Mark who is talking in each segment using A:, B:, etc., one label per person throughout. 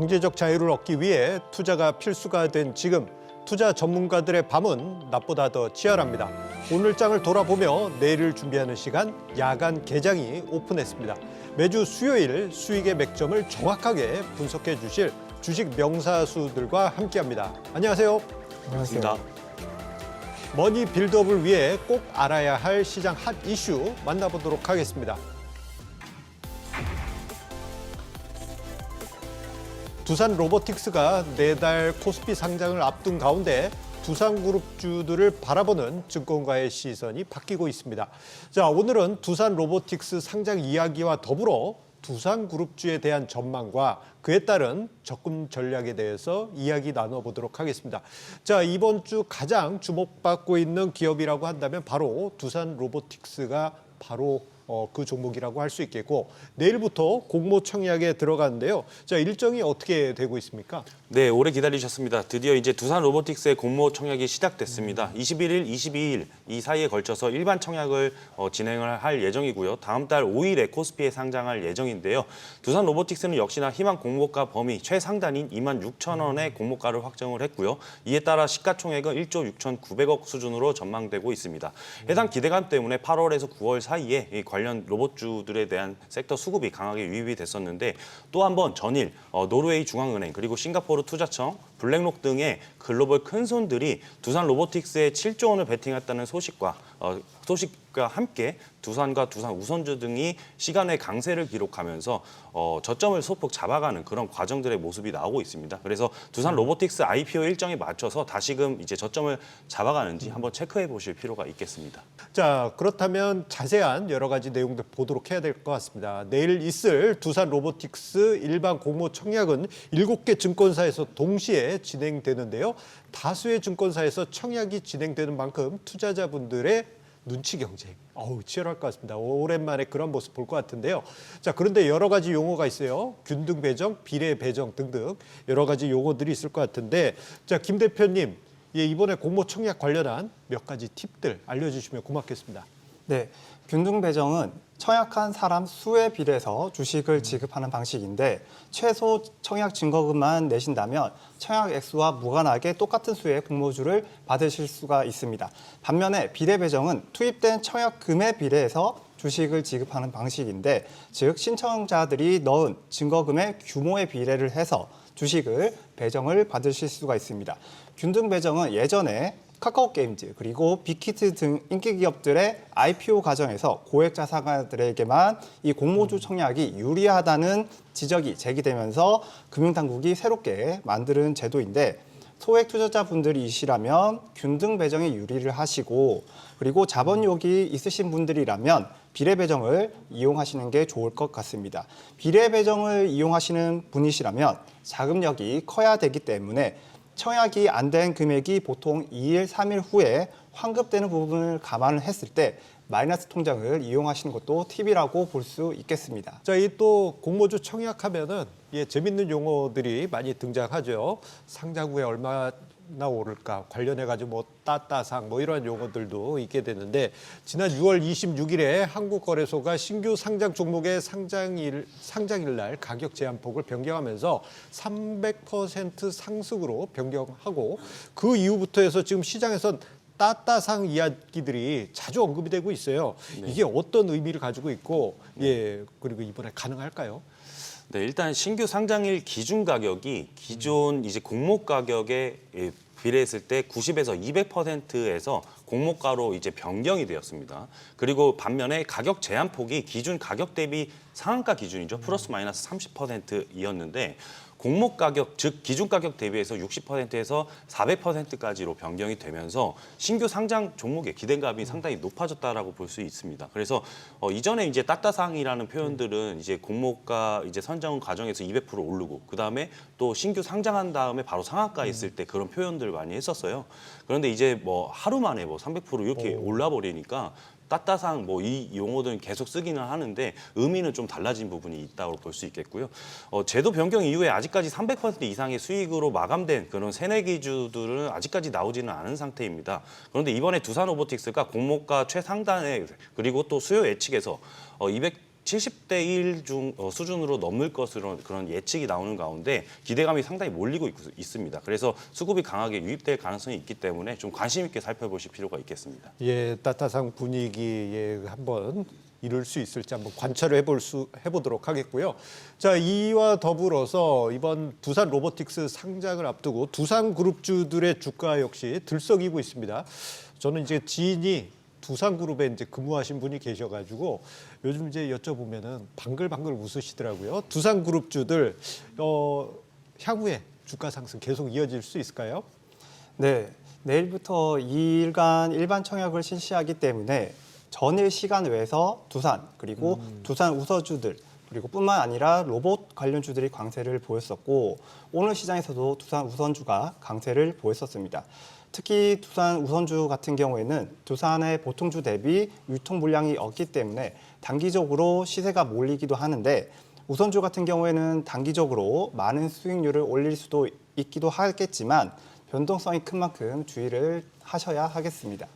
A: 경제적 자유를 얻기 위해 투자가 필수가 된 지금 투자 전문가들의 밤은 낮보다 더 치열합니다. 오늘 장을 돌아보며 내일을 준비하는 시간 야간 개장이 오픈했습니다. 매주 수요일 수익의 맥점을 정확하게 분석해 주실 주식 명사수들과 함께합니다. 안녕하세요.
B: 반갑습니다.
A: 머니 빌드업을 위해 꼭 알아야 할 시장 핫 이슈 만나보도록 하겠습니다. 두산 로보틱스가 내달 코스피 상장을 앞둔 가운데 두산그룹주들을 바라보는 증권가의 시선이 바뀌고 있습니다. 자, 오늘은 두산 로보틱스 상장 이야기와 더불어 두산그룹주에 대한 전망과 그에 따른 접근 전략에 대해서 이야기 나눠보도록 하겠습니다. 자, 이번 주 가장 주목받고 있는 기업이라고 한다면 바로 두산 로보틱스가 바로 어, 그 종목이라고 할 수 있겠고 내일부터 공모 청약에 들어가는데요. 자, 일정이 어떻게 되고 있습니까?
B: 네, 오래 기다리셨습니다. 드디어 이제 두산 로보틱스의 공모 청약이 시작됐습니다. 21일, 22일 이 사이에 걸쳐서 일반 청약을 어, 진행을 할 예정이고요. 다음 달 5일에 코스피에 상장할 예정인데요. 두산 로보틱스는 역시나 희망 공모가 범위 최상단인 2만 6천 원의 공모가를 확정을 했고요. 이에 따라 시가총액은 1조 6,900억 수준으로 전망되고 있습니다. 해당 기대감 때문에 8월에서 9월 사이에 이 관련 로봇주들에 대한 섹터 수급이 강하게 유입이 됐었는데 또 한 번 전일 어, 노르웨이 중앙은행 그리고 싱가포르 투자청 블랙록 등의 글로벌 큰 손들이 두산 로보틱스에 7조 원을 베팅했다는 소식과 어, 소식과 함께 두산과 두산 우선주 등이 시간의 강세를 기록하면서 어, 저점을 소폭 잡아가는 그런 과정들의 모습이 나오고 있습니다. 그래서 두산 로보틱스 IPO 일정에 맞춰서 다시금 이제 저점을 잡아가는지 한번 체크해 보실 필요가 있겠습니다.
A: 자, 그렇다면 자세한 여러 가지 내용들 보도록 해야 될 것 같습니다. 내일 있을 두산 로보틱스 일반 공모 청약은 일곱 개 증권사에서 동시에 진행되는데요. 다수의 증권사에서 청약이 진행되는 만큼 투자자분들의 눈치 경쟁. 어우, 치열할 것 같습니다. 오랜만에 그런 모습 볼 것 같은데요. 자, 그런데 여러 가지 용어가 있어요. 균등 배정, 비례 배정 등등 여러 가지 용어들이 있을 것 같은데 자, 김 대표님, 예, 이번에 공모 청약 관련한 몇 가지 팁들 알려주시면 고맙겠습니다.
C: 네, 균등 배정은 청약한 사람 수에 비례해서 주식을 지급하는 방식인데 최소 청약 증거금만 내신다면 청약 액수와 무관하게 똑같은 수의 공모주를 받으실 수가 있습니다. 반면에 비례 배정은 투입된 청약금에 비례해서 주식을 지급하는 방식인데 즉 신청자들이 넣은 증거금의 규모에 비례를 해서 주식을 배정을 받으실 수가 있습니다. 균등 배정은 예전에 카카오 게임즈 그리고 빅히트 등 인기 기업들의 IPO 과정에서 고액 자산가들에게만 이 공모주 청약이 유리하다는 지적이 제기되면서 금융당국이 새롭게 만드는 제도인데 소액 투자자분들이시라면 균등 배정에 유리를 하시고 그리고 자본욕이 있으신 분들이라면 비례 배정을 이용하시는 게 좋을 것 같습니다. 비례 배정을 이용하시는 분이시라면 자금력이 커야 되기 때문에 청약이 안 된 금액이 보통 2일, 3일 후에 환급되는 부분을 감안을 했을 때 마이너스 통장을 이용하시는 것도 팁이라고 볼 수 있겠습니다.
A: 자, 이 또 공모주 청약하면은 예, 재밌는 용어들이 많이 등장하죠. 상장 후에 얼마 나 오를까 관련해 가지고 뭐 따따상 뭐 이런 용어들도 있게 되는데 지난 6월 26일에 한국거래소가 신규 상장 종목의 상장일 상장일 날 가격 제한폭을 변경하면서 300% 상승으로 변경하고 그 이후부터 해서 지금 시장에선 따따상 이야기들이 자주 언급이 되고 있어요. 이게 어떤 의미를 가지고 있고 예 그리고 이번에 가능할까요?
B: 네, 일단 신규 상장일 기준 가격이 기존 이제 공모 가격에 예, 비례했을 때 90에서 200%에서 공모가로 이제 변경이 되었습니다. 그리고 반면에 가격 제한 폭이 기준 가격 대비 상한가 기준이죠. 플러스 마이너스 30%이었는데 공모 가격 즉 기준 가격 대비해서 60%에서 400%까지로 변경이 되면서 신규 상장 종목의 기대감이 상당히 높아졌다라고 볼 수 있습니다. 그래서 어, 이전에 이제 따따상이라는 표현들은 이제 공모가 이제 선정 과정에서 200% 오르고 그 다음에 또 신규 상장한 다음에 바로 상한가 있을 때 그런 표현들 많이 했었어요. 그런데 이제 뭐 하루 만에 뭐 300% 이렇게 올라 버리니까 따따상 뭐 이 용어들은 계속 쓰기는 하는데 의미는 좀 달라진 부분이 있다고 볼 수 있겠고요. 어, 제도 변경 이후에 아직까지 300% 이상의 수익으로 마감된 그런 세내 기주들은 아직까지 나오지는 않은 상태입니다. 그런데 이번에 두산 로보틱스가 공모가 최상단에 그리고 또 수요 예측에서 어, 200 70대 1 중 어, 수준으로 넘을 것으로 그런 예측이 나오는 가운데 기대감이 상당히 몰리고 있, 있습니다. 그래서 수급이 강하게 유입될 가능성이 있기 때문에 좀 관심 있게 살펴보실 필요가 있겠습니다.
A: 예, 따뜻한 분위기에 한번 이룰 수 있을지 한번 관찰을 해볼 수 해보도록 하겠고요. 자, 이와 더불어서 이번 두산 로보틱스 상장을 앞두고 두산 그룹주들의 주가 역시 들썩이고 있습니다. 저는 이제 지인이 두산 그룹에 이제 근무하신 분이 계셔가지고 요즘 이제 여쭤보면은 방글방글 웃으시더라고요. 두산 그룹주들 어, 향후에 주가 상승 계속 이어질 수 있을까요?
C: 네, 내일부터 2일간 일반 청약을 실시하기 때문에 전일 시간 외에서 두산 그리고 두산 우서주들 그리고 뿐만 아니라 로봇 관련 주들이 강세를 보였었고 오늘 시장에서도 두산 우선주가 강세를 보였었습니다. 특히 두산 우선주 같은 경우에는 두산의 보통주 대비 유통 물량이 없기 때문에 단기적으로 시세가 몰리기도 하는데 우선주 같은 경우에는 단기적으로 많은 수익률을 올릴 수도 있기도 하겠지만 변동성이 큰 만큼 주의를 하셔야 하겠습니다.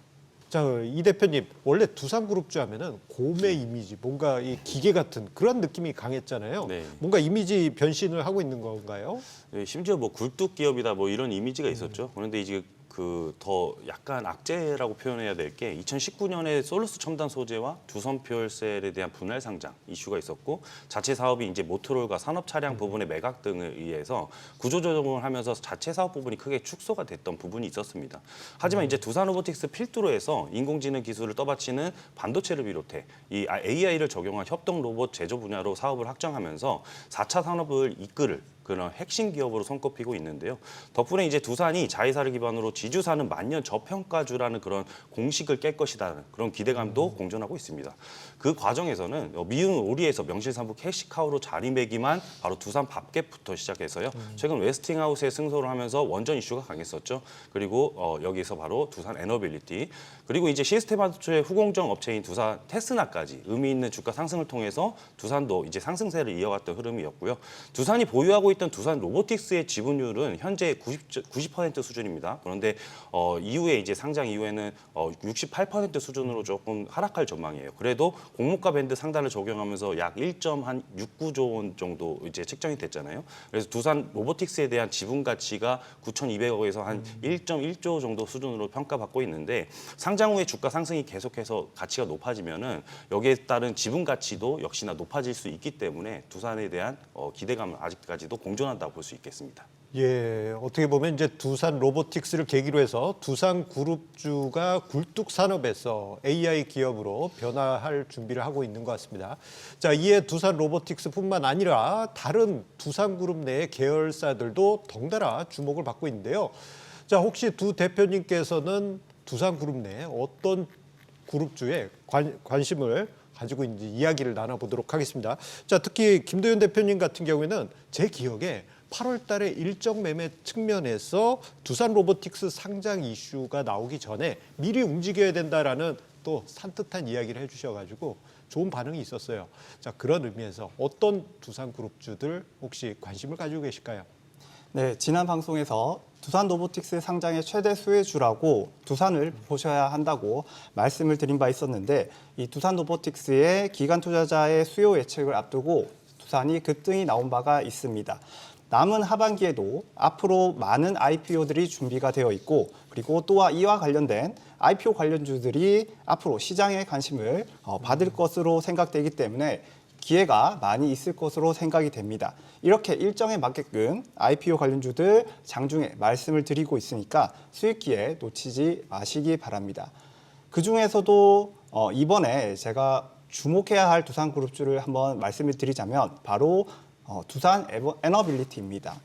A: 자, 이 대표님 원래 두산그룹주 하면은 고메 이미지, 뭔가 이 기계 같은 그런 느낌이 강했잖아요.
B: 네.
A: 뭔가 이미지 변신을 하고 있는 건가요?
B: 네, 심지어 뭐 굴뚝 기업이다 뭐 이런 이미지가 있었죠. 그런데 이제 그 더 약간 악재라고 표현해야 될 게 2019년에 솔루스 첨단 소재와 두선 표열셀에 대한 분할 상장 이슈가 있었고 자체 사업이 이제 모토롤과 산업 차량 부분의 매각 등을 의해서 구조 조정을 하면서 자체 사업 부분이 크게 축소가 됐던 부분이 있었습니다. 하지만 이제 두산 로보틱스 필두로 해서 인공지능 기술을 떠받치는 반도체를 비롯해 이 AI를 적용한 협동 로봇 제조 분야로 사업을 확장하면서 4차 산업을 이끌을 그런 핵심 기업으로 손꼽히고 있는데요. 덕분에 이제 두산이 자회사를 기반으로 지주사는 만년 저평가주라는 그런 공식을 깰 것이다는 그런 기대감도 공존하고 있습니다. 그 과정에서는 어, 미운 오리에서 명실상부 캐시카우로 자리매김한 바로 두산 밥갭부터 시작해서요. 최근 웨스팅하우스의 승소를 하면서 원전 이슈가 강했었죠. 그리고 어, 여기서 바로 두산 에너빌리티 그리고 이제 시스템 반도체 후공정 업체인 두산 테스나까지 의미 있는 주가 상승을 통해서 두산도 이제 상승세를 이어갔던 흐름이었고요. 두산이 보유하고 있던 두산 로보틱스의 지분율은 현재 90, 90% 수준입니다. 그런데 어, 이후에 이제 상장 이후에는 어, 68% 수준으로 조금 하락할 전망이에요. 그래도 공모가 밴드 상단을 적용하면서 약 1.69조 원 정도 이제 책정이 됐잖아요. 그래서 두산 로보틱스에 대한 지분 가치가 9,200억에서 한 1.1조 정도 수준으로 평가받고 있는데 상장 후에 주가 상승이 계속해서 가치가 높아지면은 여기에 따른 지분 가치도 역시나 높아질 수 있기 때문에 두산에 대한 어, 기대감은 아직까지도 공존한다고 볼 수 있겠습니다.
A: 예, 어떻게 보면 이제 두산 로보틱스를 계기로 해서 두산 그룹주가 굴뚝 산업에서 AI 기업으로 변화할 준비를 하고 있는 것 같습니다. 자, 이에 두산 로보틱스뿐만 아니라 다른 두산 그룹 내 계열사들도 덩달아 주목을 받고 있는데요. 자, 혹시 두 대표님께서는 두산 그룹 내 어떤 그룹주에 관, 관심을 가지고 있는지 이야기를 나눠보도록 하겠습니다. 자, 특히 김도현 대표님 같은 경우에는 제 기억에 8월 달에 일정 매매 측면에서 두산 로보틱스 상장 이슈가 나오기 전에 미리 움직여야 된다라는 또 산뜻한 이야기를 해주셔가지고 좋은 반응이 있었어요. 자, 그런 의미에서 어떤 두산 그룹주들 혹시 관심을 가지고 계실까요?
C: 네, 지난 방송에서 두산 로보틱스 상장의 최대 수혜주라고 두산을 보셔야 한다고 말씀을 드린 바 있었는데 이 두산 로보틱스의 기관 투자자의 수요 예측을 앞두고 두산이 급등이 나온 바가 있습니다. 남은 하반기에도 앞으로 많은 IPO들이 준비가 되어 있고 그리고 또한 이와 관련된 IPO 관련주들이 앞으로 시장에 관심을 어, 받을 것으로 생각되기 때문에 기회가 많이 있을 것으로 생각이 됩니다. 이렇게 일정에 맞게끔 IPO 관련주들 장중에 말씀을 드리고 있으니까 수익 기회 놓치지 마시기 바랍니다. 그 중에서도 어, 이번에 제가 주목해야 할 두산 그룹주를 한번 말씀을 드리자면 바로 어, 두산 에너빌리티입니다.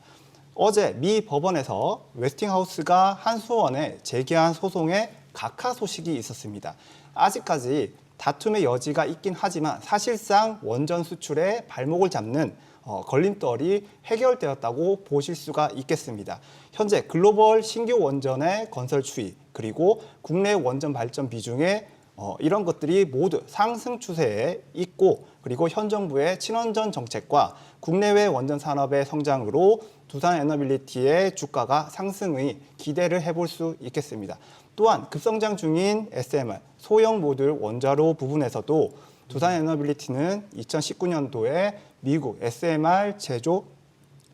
C: 어제 미 법원에서 웨스팅하우스가 한수원에 제기한 소송에 각하 소식이 있었습니다. 아직까지 다툼의 여지가 있긴 하지만 사실상 원전 수출에 발목을 잡는 어, 걸림돌이 해결되었다고 보실 수가 있겠습니다. 현재 글로벌 신규 원전의 건설 추이 그리고 국내 원전 발전 비중에 어, 이런 것들이 모두 상승 추세에 있고 그리고 현 정부의 친원전 정책과 국내외 원전 산업의 성장으로 두산 에너빌리티의 주가가 상승의 기대를 해볼 수 있겠습니다. 또한 급성장 중인 SMR 소형 모듈 원자로 부분에서도 두산 에너빌리티는 2019년도에 미국 SMR 제조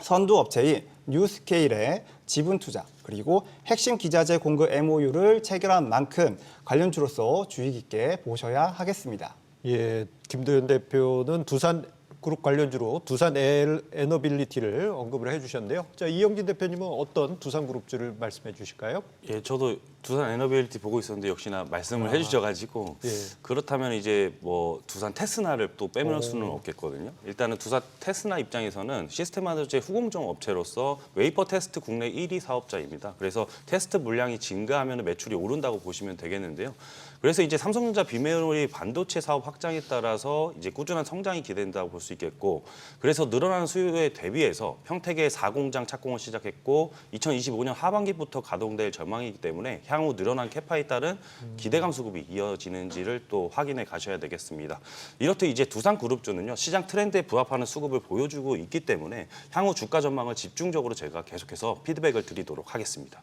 C: 선두 업체인 뉴스케일의 지분 투자 그리고 핵심 기자재 공급 MOU를 체결한 만큼 관련주로서 주의 깊게 보셔야 하겠습니다.
A: 예, 김도현 대표는 두산 그룹 관련주로 두산 에- 에너빌리티를 언급을 해주셨는데요. 자 이영진 대표님은 어떤 두산 그룹주를 말씀해 주실까요?
B: 예, 저도 두산 에너빌리티 보고 있었는데 역시나 말씀을 해주셔가지고
A: 예.
B: 그렇다면 이제 뭐 두산 테스나를 또 빼놓을 수는 없겠거든요. 일단은 두산 테스나 입장에서는 시스템 하드제 후공정 업체로서 웨이퍼 테스트 국내 1위 사업자입니다. 그래서 테스트 물량이 증가하면 매출이 오른다고 보시면 되겠는데요. 그래서 이제 삼성전자 비메모리 반도체 사업 확장에 따라서 이제 꾸준한 성장이 기대된다고 볼 수 있겠고 그래서 늘어나는 수요에 대비해서 평택에 4공장 착공을 시작했고 2025년 하반기부터 가동될 전망이기 때문에 향후 늘어난 캐파에 따른 기대감 수급이 이어지는지를 또 확인해 가셔야 되겠습니다. 이렇듯 이제 두산 그룹주는요 시장 트렌드에 부합하는 수급을 보여주고 있기 때문에 향후 주가 전망을 집중적으로 제가 계속해서 피드백을 드리도록 하겠습니다.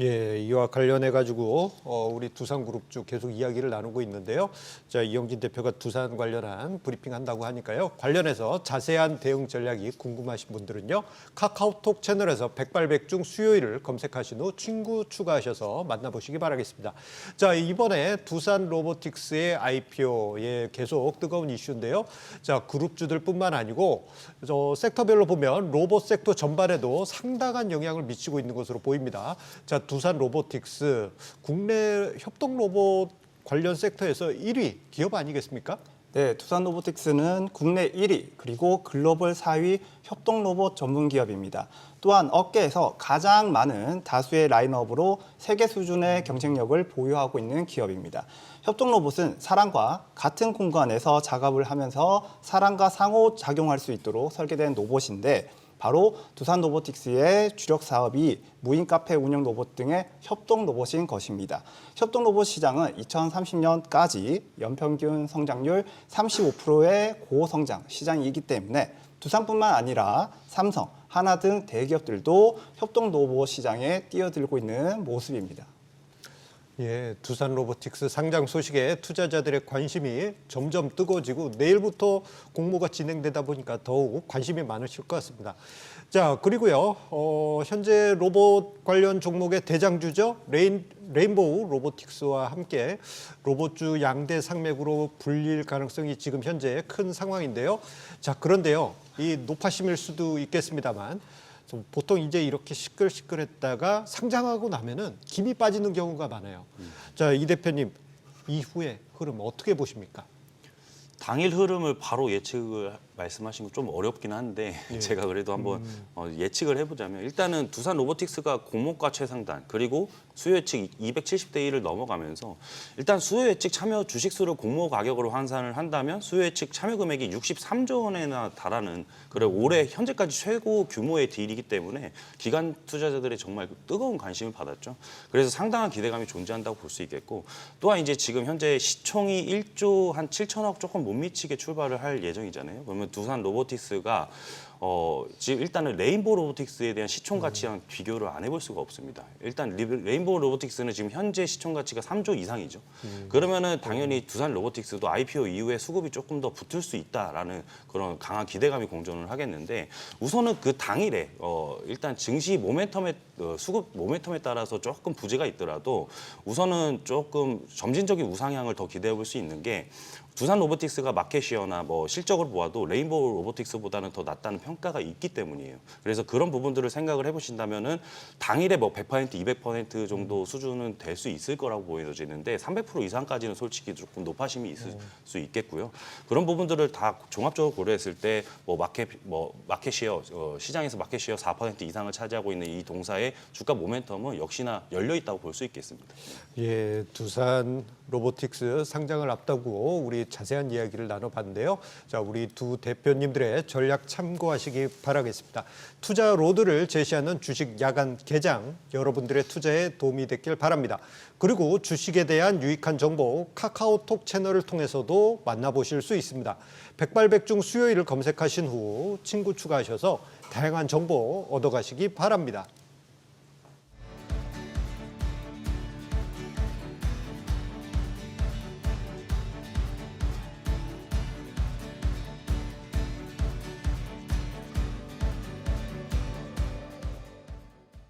A: 예, 이와 관련해 가지고 어, 우리 두산 그룹주 계속 이야기를 나누고 있는데요. 자 이영진 대표가 두산 관련한 브리핑 한다고 하니까요. 관련해서 자세한 대응 전략이 궁금하신 분들은요. 카카오톡 채널에서 백발백중 수요일을 검색하신 후 친구 추가하셔서 만나보시기 바라겠습니다. 자 이번에 두산 로보틱스의 IPO 예 계속 뜨거운 이슈인데요. 자 그룹주들뿐만 아니고 저 섹터별로 보면 로봇 섹터 전반에도 상당한 영향을 미치고 있는 것으로 보입니다. 자 두산 로보틱스 국내 협동 로봇 관련 섹터에서 1위 기업 아니겠습니까?
C: 네, 두산 로보틱스는 국내 1위 그리고 글로벌 4위 협동 로봇 전문 기업입니다. 또한 업계에서 가장 많은 다수의 라인업으로 세계 수준의 경쟁력을 보유하고 있는 기업입니다. 협동 로봇은 사람과 같은 공간에서 작업을 하면서 사람과 상호 작용할 수 있도록 설계된 로봇인데 바로 두산 로보틱스의 주력 사업이 무인 카페 운영 로봇 등의 협동 로봇인 것입니다. 협동 로봇 시장은 2030년까지 연평균 성장률 35%의 고성장 시장이기 때문에 두산뿐만 아니라 삼성, 하나 등 대기업들도 협동 로봇 시장에 뛰어들고 있는 모습입니다.
A: 예, 두산 로보틱스 상장 소식에 투자자들의 관심이 점점 뜨거워지고 내일부터 공모가 진행되다 보니까 더욱 관심이 많으실 것 같습니다. 자, 그리고요, 어, 현재 로봇 관련 종목의 대장주죠. 레인, 레인보우 로보틱스와 함께 로봇주 양대 상맥으로 불릴 가능성이 지금 현재 큰 상황인데요. 자, 그런데요, 이 높아심일 수도 있겠습니다만 좀 보통 이제 이렇게 시끌시끌했다가 상장하고 나면은 김이 빠지는 경우가 많아요. 자, 이 대표님 이후에 흐름 어떻게 보십니까?
B: 당일 흐름을 바로 예측을 말씀하신 건 좀 어렵긴 한데 제가 그래도 한번 어, 예측을 해보자면 일단은 두산 로보틱스가 공모가 최상단 그리고 수요 예측 270대 1을 넘어가면서 일단 수요 예측 참여 주식 수를 공모 가격으로 환산을 한다면 수요 예측 참여 금액이 63조 원에나 달하는 그래 올해 현재까지 최고 규모의 딜이기 때문에 기관 투자자들의 정말 뜨거운 관심을 받았죠. 그래서 상당한 기대감이 존재한다고 볼 수 있겠고 또한 이제 지금 현재 시총이 1조 한 7천억 조금 못 미치게 출발을 할 예정이잖아요. 그러면 두산 로보틱스가 어, 지금 일단은 레인보우 로보틱스에 대한 시총 가치랑 비교를 안 해볼 수가 없습니다. 일단 리- 레인보우 로보틱스는 지금 현재 시총 가치가 3조 이상이죠. 그러면은 당연히 두산 로보틱스도 IPO 이후에 수급이 조금 더 붙을 수 있다라는 그런 강한 기대감이 공존을 하겠는데 우선은 그 당일에 어, 일단 증시 모멘텀에 어, 수급 모멘텀에 따라서 조금 부재가 있더라도 우선은 조금 점진적인 우상향을 더 기대해 볼 수 있는 게 두산 로보틱스가 마켓시어나 뭐 실적을 보아도 레인보우 로보틱스보다는 더 낫다는 평가가 있기 때문이에요. 그래서 그런 부분들을 생각을 해보신다면은 당일에 뭐 100% 200% 정도 수준은 될 수 있을 거라고 보여지는데 300% 이상까지는 솔직히 조금 높아심이 있을 수 있겠고요. 그런 부분들을 다 종합적으로 고려했을 때 뭐 마켓 뭐 마켓시어 어, 시장에서 마켓시어 4% 이상을 차지하고 있는 이 동사의 주가 모멘텀은 역시나 열려 있다고 볼 수 있겠습니다.
A: 예, 두산 로보틱스 상장을 앞두고 우리 자세한 이야기를 나눠봤는데요. 자, 우리 두 대표님들의 전략 참고하시기 바라겠습니다. 투자 로드를 제시하는 주식 야간 개장 여러분들의 투자에 도움이 됐길 바랍니다. 그리고 주식에 대한 유익한 정보 카카오톡 채널을 통해서도 만나보실 수 있습니다. 백발백중 수요일을 검색하신 후 친구 추가하셔서 다양한 정보 얻어가시기 바랍니다.